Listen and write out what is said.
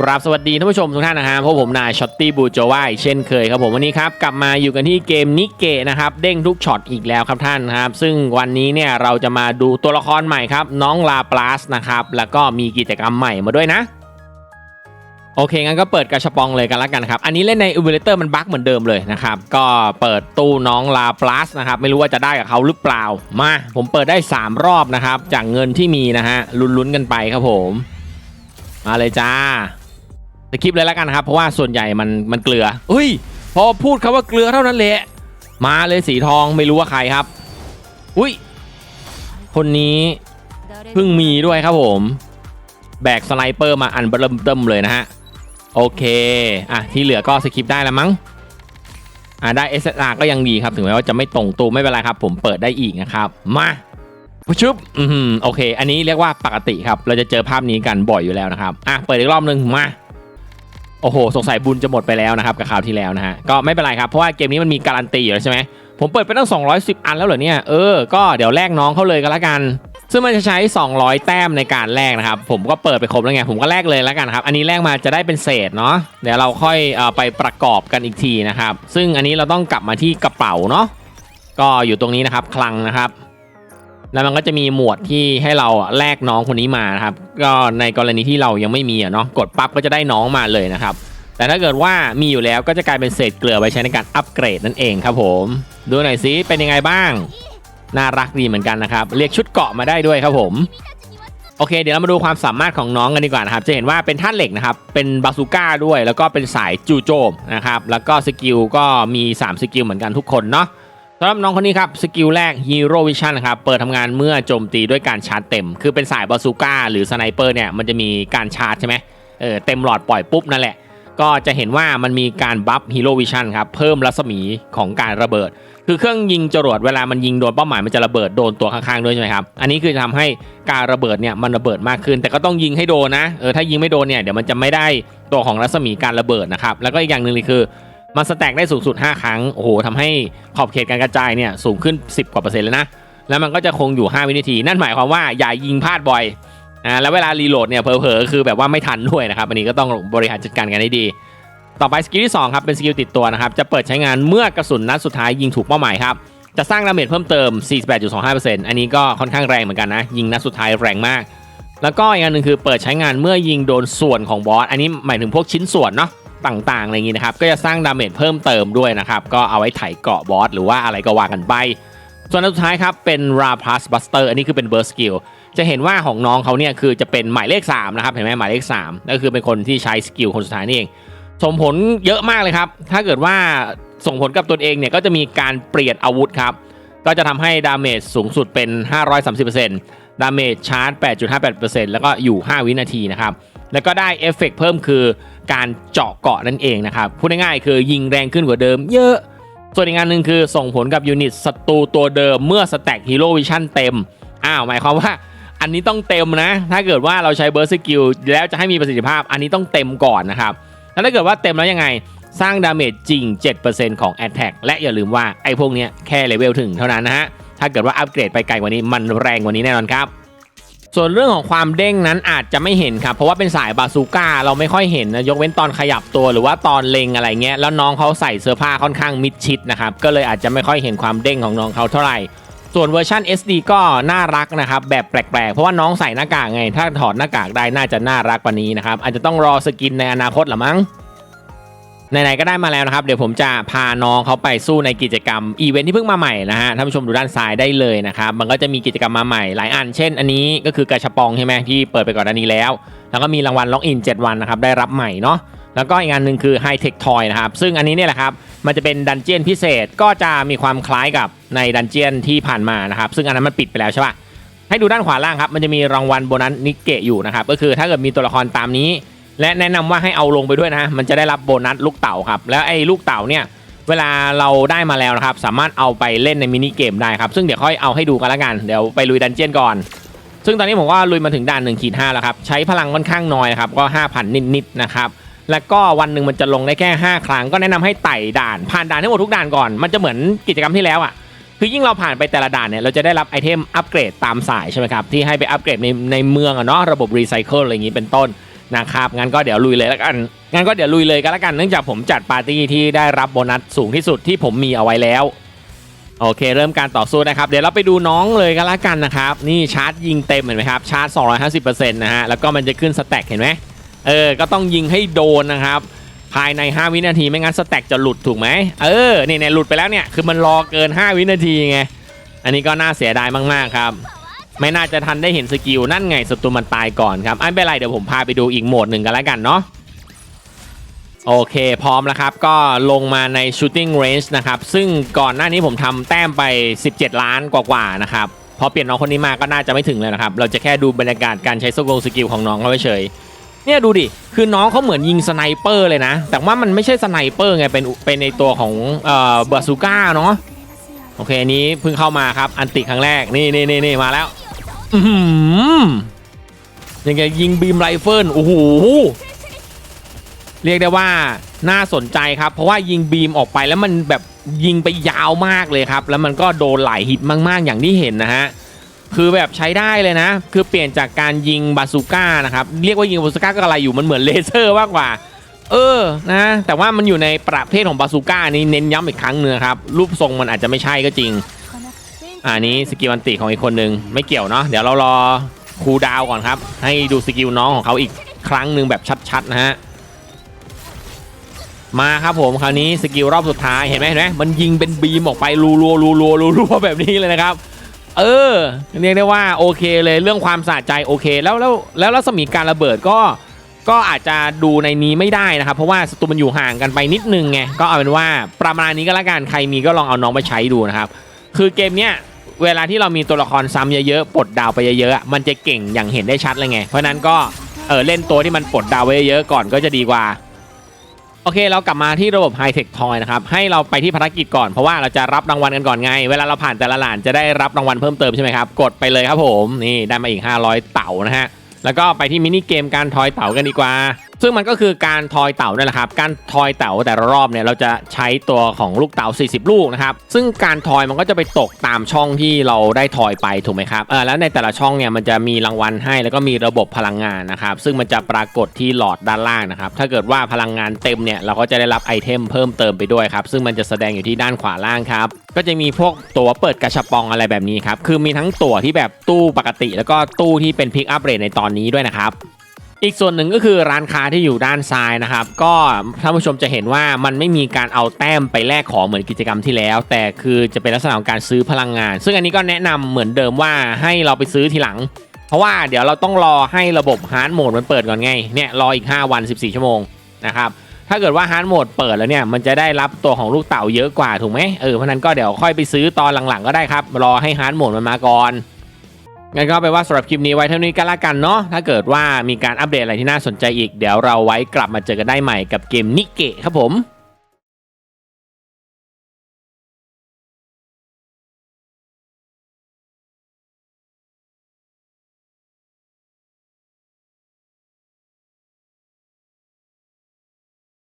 กราบสวัสดีท่านผู้ชมทุกท่านนะครับผมนายช็อตตี้บูโจวายเช่นเคยครับผมวันนี้ครับกลับมาอยู่กันที่เกมนิเกะนะครับเด้งทุกช็อตอีกแล้วครับท่านครับ ซึ่งวันนี้เนี่ยเราจะมาดูตัวละครใหม่ครับ น้องลาปลาสนะครับแล้วก็มีกิจกรรมใหม่มาด้วยนะ โอเค งั้นก็เปิดกระชับปองเลยกันละกันครับ อันนี้เล่นในอูเบเลเตอร์มันบั๊กเหมือนเดิมเลยนะครับ ก็เปิดตู้น้องลาปลัสนะครับไม่รู้ว่าจะได้กับเขาหรือเปล่ามาผมเปิดได้ 3 รอบนะครับจากเงินที่มีนะฮะลุ้นๆกันไปครับผม มาเลยจ้า สคริปเลยและกันครับเพราะว่าส่วนใหญ่มันมันเกลือเฮ้ย พอพูดคาว่าเกลือเท่านั้นแหละมาเลยสีทองไม่รู้ว่าใครครับ อุ้ยคนนี้เพิ่งมีด้วยครับผม แบกสไนเปอร์มาอันเบิ่มเติมเลยนะฮะ โอเค อะ ที่เหลือก็สคิปได้แล้วมั้ง อะ ได้ SSR ก็ยังดีครับ ถึงแม้ว่าจะไม่ตรงตัวไม่เป็นไรครับ ผมเปิดได้อีกนะครับ มาชุบอืมโอเค อันนี้เรียกว่าปกติครับ เราจะเจอภาพนี้กันบ่อยอยู่แล้วนะครับ อะ เปิดอีกรอบนึงมา โอ้โห สงสัยบุญจะหมดไปแล้วนะครับกับคราวที่แล้วนะฮะ ก็ไม่เป็นไรครับ เพราะว่าเกมนี้มันมีการันตีอยู่แล้วใช่ไหม ผมเปิดไปตั้ง 210 อันแล้วเหรอเนี่ย เออ ก็เดี๋ยวแลกน้องเขาเลยก็แล้วกัน ซึ่งมันจะใช้ 200 แต้มในการแลกนะครับ ผมก็เปิดไปครบแล้วไง ผมก็แลกเลยแล้วกันครับ อันนี้แลกมาจะได้เป็นเศษเนาะ เดี๋ยวเราค่อยอไปประกอบกันอีกทีนะครับ ซึ่งอันนี้เราต้องกลับมาที่กระเป๋าเนาะ ก็อยู่ตรงนี้นะครับ คลังนะครับ แล้วมันก็จะมีหมวดที่ให้เราแลกน้องคนนี้มานะครับ ก็ในกรณีที่เรายังไม่มีเนาะกดปั๊บก็จะได้น้องมาเลยนะครับ แต่ถ้าเกิดว่ามีอยู่แล้วก็จะกลายเป็นเศษเกลือไว้ใช้ในการอัปเกรดนั่นเองครับผม ดูหน่อยสิเป็นยังไงบ้าง น่ารักดีเหมือนกันนะครับเรียกชุดเกาะมาได้ด้วยครับผมโอเค เดี๋ยวเรามาดูความสามารถของน้องกันดีกว่านะครับ จะเห็นว่าเป็นท่าตุเหล็กนะครับ เป็นบาซูก้าด้วย แล้วก็เป็นสายจูโจมนะครับ แล้วก็สกิลก็มี 3 สกิลเหมือนกันทุกคนเนาะำหรับน้องคนนี้ครับสกิลแรก Hero Vision นะครับเปิดทำงานเมื่อโจมตีด้วยการชาร์จเต็ม คือเป็นสายบาซูก้าหรือสไนเปอร์เนี่ยมันจะมีการชาร์จใช่ไหมเออเต็มหลอดปล่อยปุ๊บนั่นแหละ ก็จะเห็นว่ามันมีการบัฟ Hero Vision ครับเพิ่มรัศมีของการระเบิด คือเครื่องยิงจรวดเวลามันยิงโดนเป้าหมายมันจะระเบิดโดนตัวข้างๆด้วยใช่ไหมครับอันนี้คือทำให้การระเบิดเนี่ยมันระเบิดมากขึ้น แต่ก็ต้องยิงให้โดนนะเออถ้ายิงไม่โดนเนี่ยเดี๋ยวมันจะไม่ได้ตัวของรัศมีการระเบิดนะครับแล้วก็อีกอย่างหนึ่งเลยคือ มันสแต็กได้สูงสุด 5 ครั้ง โอ้โหทำให้ขอบเขตการกระจายเนี่ยสูงขึ้น 10 กว่าเปอร์เซ็นต์เลยนะ แล้วมันก็จะคงอยู่ 5 วินาที นั่นหมายความว่าอย่ายิงพลาดบ่อย อ่า แล้วเวลารีโหลดเนี่ยเผลอๆ คือแบบว่าไม่ทันด้วยนะครับ อันนี้ก็ต้องบริหารจัดการกันให้ดี ต่อไปสกิลที่สองครับ เป็นสกิลติดตัวนะครับ จะเปิดใช้งานเมื่อกระสุนนัดสุดท้ายยิงถูกเป้าหมายครับ จะสร้างดาเมจเพิ่มเติม 48.25%อันนี้ก็ค่อนข้างแรงเหมือนกันนะ ยิงนัดสุดท้ายแรงมาก แล้วก็อีกอันหนึ่งคือเปิดใช้งานเมื่อยิงโดนส่วนของบอส อันนี้หมายถึงพวกชิ้นส่วนเนาะ ต่างๆอะไรอย่างนี้นะครับก็จะสร้างดาเมจเพิ่มเติมด้วยนะครับก็เอาไว้ไถ่เกาะบอสหรือว่าอะไรก็ว่ากันไปส่วนอันสุดท้ายครับเป็น Ra Plus Buster อันนี้คือเป็น Burst Skill จะเห็นว่าของน้องเขาเนี่ยคือจะเป็นหมายเลข 3 นะครับ เห็นไหมหมายเลข3ก็คือเป็นคนที่ใช้สกิลคนสุดท้ายนี่เอง ส่งผลเยอะมากเลยครับ ถ้าเกิดว่าส่งผลกับตนเองเนี่ยก็จะมีการเปลี่ยนอาวุธครับ ก็จะทำให้ดาเมจสูงสุดเป็น 530% ดาเมจชาร์จ 8.58%แล้วก็อยู่ 5 วินาทีนะครับ แล้วก็ได้เอฟเฟกต์เพิ่มคือการเจาะเกาะนั่นเองนะครับ พูดง่ายๆคือยิงแรงขึ้นกว่าเดิมเยอะ ส่วนอีกงานหนึ่งคือส่งผลกับยูนิตศัตรูตัวเดิมเมื่อสแต็กฮีโร่วิชั่นเต็ม อ้าวหมายความว่าอันนี้ต้องเต็มนะ ถ้าเกิดว่าเราใช้เบอร์สกิลแล้วจะให้มีประสิทธิภาพ อันนี้ต้องเต็มก่อนนะครับ แล้วถ้าเกิดว่าเต็มแล้วยังไงสร้างดาเมจจริง 7%ของ a t t a c และอย่าลืมว่าไอ้พวกนี้แค่เลเวลถึงเท่านั้นนะฮะ ถ้าเกิดว่าอัปเกรดไปไกลกว่านี้มันแรงกว่านี้แน่นอนครับส่วนเรื่องของความเด้งนั้นอาจจะไม่เห็นครับเพราะว่าเป็นสายบาซูก้าเราไม่ค่อยเห็นนะยกเว้นตอนขยับตัวหรือว่าตอนเล็งอะไรเงี้ยแล้วน้องเขาใส่เสื้อผ้าค่อนข้างมิดชิดนะครับก็เลยอาจจะไม่ค่อยเห็นความเด้งของน้องเขาเท่าไหร่ ส่วนเวอร์ชัน SD ก็น่ารักนะครับแบบแปลกๆ เพราะว่าน้องใส่หน้ากากไง ถ้าถอดหน้ากากได้น่าจะน่ารักกว่านี้นะครับอาจจะต้องรอสกินในอนาคตหรือมั้ง ไหนๆก็ได้มาแล้วนะครับ เดี๋ยวผมจะพาน้องเขาไปสู้ในกิจกรรมอีเวนท์ที่เพิ่งมาใหม่นะฮะท่านผู้ชมดูด้านซ้ายได้เลยนะครับ มันก็จะมีกิจกรรมมาใหม่หลายอัน เช่น อันนี้ก็คือกระชับปองใช่ไหมที่เปิดไปก่อนอันนี้แล้ว แล้วก็มีรางวัลล็อกอิน 7 วันนะครับได้รับใหม่เนาะแล้วก็อีกอันหนึ่งคือไฮเทคทอยนะครับ ซึ่งอันนี้เนี่ยแหละครับ มันจะเป็นดันเจียนพิเศษก็จะมีความคล้ายกับในดันเจียนที่ผ่านมานะครับ ซึ่งอันนั้นมันปิดไปแล้วใช่ปะให้ดูด้านขวาล่างครับ มันจะมีรางวัลโบนัสนิเกะอยู่นะครับ ก็คือถ้าเกิดมีตัวละครตามนี้ และแนะนำว่าให้เอาลงไปด้วยนะ มันจะได้รับโบนัสลูกเต่าครับ แล้วไอ้ลูกเต่าเนี่ยเวลาเราได้มาแล้วนะครับ สามารถเอาไปเล่นในมินิเกมได้ครับ ซึ่งเดี๋ยวค่อยเอาให้ดูกันละกัน เดี๋ยวไปลุยดันเจียนก่อน ซึ่งตอนนี้ผมว่าลุยมาถึงด่าน1ขีด5แล้วครับ ใช้พลังค่อนข้างน้อยครับ ก็ 5,000 นิดๆนะครับ แล้วก็วันหนึ่งมันจะลงได้แค่ 5 ครั้ง ก็แนะนำให้ไต่ด่าน ผ่านด่านทั้งหมดทุกด่านก่อน มันจะเหมือนกิจกรรมที่แล้วอะ คือยิ่งเราผ่านไปแต่ละด่านเนี่ย เราจะได้รับไอเทมอัปเกรดตามสายใช่ไหมครับ ที่ให้ไปอัปเกรดในในเมืองอะเนาะ ระบบรีไซเคิลอะไรอย่างนี้เป็นต้น นะครับงั้นก็เดี๋ยวลุยเลยแล้วกันงั้นก็เดี๋ยวลุยเลยก็แล้วกันเนื่องจากผมจัดปาร์ตี้ที่ได้รับโบนัสสูงที่สุดที่ผมมีเอาไว้แล้วโอเค เริ่มการต่อสู้นะครับ เดี๋ยวเราไปดูน้องเลยก็แล้วกันนะครับ นี่ชาร์จยิงเต็มเห็นไหมครับชาร์จ 250%นะฮะแล้วก็มันจะขึ้นสแต็กเห็นไหมเออ ก็ต้องยิงให้โดนนะครับ ภายใน 5 วินาทีไม่งั้นสแต็กจะหลุดถูกไหมเออนี่เนี่ยหลุดไปแล้วเนี่ยคือมันรอเกิน 5 วินาทีไงอันนี้ก็น่าเสียดายมากๆครับ ไม่น่าจะทันได้เห็นสกิลนั่นไงศัตรูมันตายก่อนครับไม่เป็นไรเดี๋ยวผมพาไปดูอีกโหมดหนึ่งกันแล้วกันเนาะโอเคพร้อมแล้วครับ ก็ลงมาใน shooting range นะครับ ซึ่งก่อนหน้านี้ผมทำแต้มไป 17 ล้านกว่าๆนะครับ พอเปลี่ยนน้องคนนี้มาก็น่าจะไม่ถึงเลยนะครับ เราจะแค่ดูบรรยากาศการใช้สกงสกิลของน้องเขาเฉยเนี่ยดูดิ คือน้องเขาเหมือนยิงสไนเปอร์เลยนะ แต่ว่ามันไม่ใช่สไนเปอร์ไง เป็นเป็นในตัวของเอ่อบาซูก้าเนาะ โอเค อันนี้เพิ่งเข้ามาครับ อันติครั้งแรก นี่นี่นี่มาแล้ว ยังไงยิงบีมไรเฟิลโอ้โหเรียกได้ว่าน่าสนใจครับ เพราะว่ายิงบีมออกไปแล้วมันแบบยิงไปยาวมากเลยครับ แล้วมันก็โดนหลายฮิตมาก ๆ อย่างที่เห็นนะฮะคือแบบใช้ได้เลยนะ คือเปลี่ยนจากการยิงบาซูก้านะครับเรียกว่ายิงบาซูก้าก็อะไรอยู่มันเหมือนเลเซอร์มากกว่า เออนะแต่ว่ามันอยู่ในประเภทของบาซูก้านี้เน้นย้ำอีกครั้งหนึงครับรูปทรงมันอาจจะไม่ใช่ก็จริง อ่านี้สกิลอันติของอีกคนนึงไม่เกี่ยวเนาะเดี๋ยวเรารอคูดาวก่อนครับ ให้ดูสกิลน้องของเขาอีกครั้งหนึ่งแบบชัดๆนะฮะมาครับผมคราวนี้สกิลรอบสุดท้ายเห็นไหมเห็นไหมมันยิงเป็นบีมออกไปรัวรัวรัวรัวรัวรัวแบบนี้เลยนะครับ เออเรียกได้ว่าโอเคเลยเรื่องความสะใจโอเค แล้วแล้วแล้วรัศมีการระเบิดก็ก็อาจจะดูในนี้ไม่ได้นะครับ เพราะว่าศัตรูมันอยู่ห่างกันไปนิดนึงไงก็เอาเป็นว่าประมาณนี้ก็แล้วกันใครมีก็ลองเอาน้องไปใช้ดูนะครับ คือเกมเนี้ย เวลาที่เรามีตัวละครซ้ำเยอะๆปลดดาวไปเยอะๆมันจะเก่งอย่างเห็นได้ชัดเลยไง เพราะนั้นก็เออเล่นตัวที่มันปลดดาวไว้เยอะๆก่อนก็จะดีกว่า โอเคเรากลับมาที่ระบบ High Tech Toy นะครับ ให้เราไปที่ภารกิจก่อนเพราะว่าเราจะรับรางวัลกันก่อนไง เวลาเราผ่านแต่ละหลานจะได้รับรางวัลเพิ่มเติมใช่ไหมครับ กดไปเลยครับผม นี่ได้มาอีก 500 เต่านะฮะ แล้วก็ไปที่มินิเกมการทอยเต่ากันดีกว่า ซึ่งมันก็คือการทอยเต่านั่นแหละครับ การทอยเต่าแต่ละรอบเนี่ยเราจะใช้ตัวของลูกเต่า 40 ลูกนะครับ ซึ่งการทอยมันก็จะไปตกตามช่องที่เราได้ทอยไปถูกไหมครับ เออแล้วในแต่ละช่องเนี่ยมันจะมีรางวัลให้แล้วก็มีระบบพลังงานนะครับ ซึ่งมันจะปรากฏที่หลอดด้านล่างนะครับ ถ้าเกิดว่าพลังงานเต็มเนี่ยเราก็จะได้รับไอเทมเพิ่มเติมไปด้วยครับ ซึ่งมันจะแสดงอยู่ที่ด้านขวาล่างครับ ก็จะมีพวกตั๋วเปิดกระชับปองอะไรแบบนี้ครับ คือมีทั้งตั๋วที่แบบตู้ปกติ แล้วก็ตู้ที่เป็นพิกอัพเรทในตอนนี้ด้วยนะครับ อีกส่วนหนึ่งก็คือร้านค้าที่อยู่ด้านซ้ายนะครับ ก็ท่านผู้ชมจะเห็นว่ามันไม่มีการเอาแต้มไปแลกของเหมือนกิจกรรมที่แล้ว แต่คือจะเป็นลักษณะของการซื้อพลังงาน ซึ่งอันนี้ก็แนะนำเหมือนเดิมว่าให้เราไปซื้อทีหลัง เพราะว่าเดี๋ยวเราต้องรอให้ระบบฮาร์ดโหมดมันเปิดก่อนไงเนี่ยรออีก 5 วัน 14 ชั่วโมงนะครับถ้าเกิดว่าฮาร์ดโหมดเปิดแล้วเนี่ยมันจะได้รับตัวของลูกเต่าเยอะกว่าถูกไหมเออเพราะนั้นก็เดี๋ยวค่อยไปซื้อตอนหลังๆ ก็ได้ครับรอให้ฮาร์ดโหมดมันมาก่อน งั้นก็ไปลว่าสำหรับคลิปนี้ไว้เท่านี้กันละกันเนาะถ้าเกิดว่ามีการอัปเดตอะไรที่น่าสนใจอีก เดี๋ยวเราไว้กลับมาเจอกันได้ใหม่กับเกมนิเกะครับผม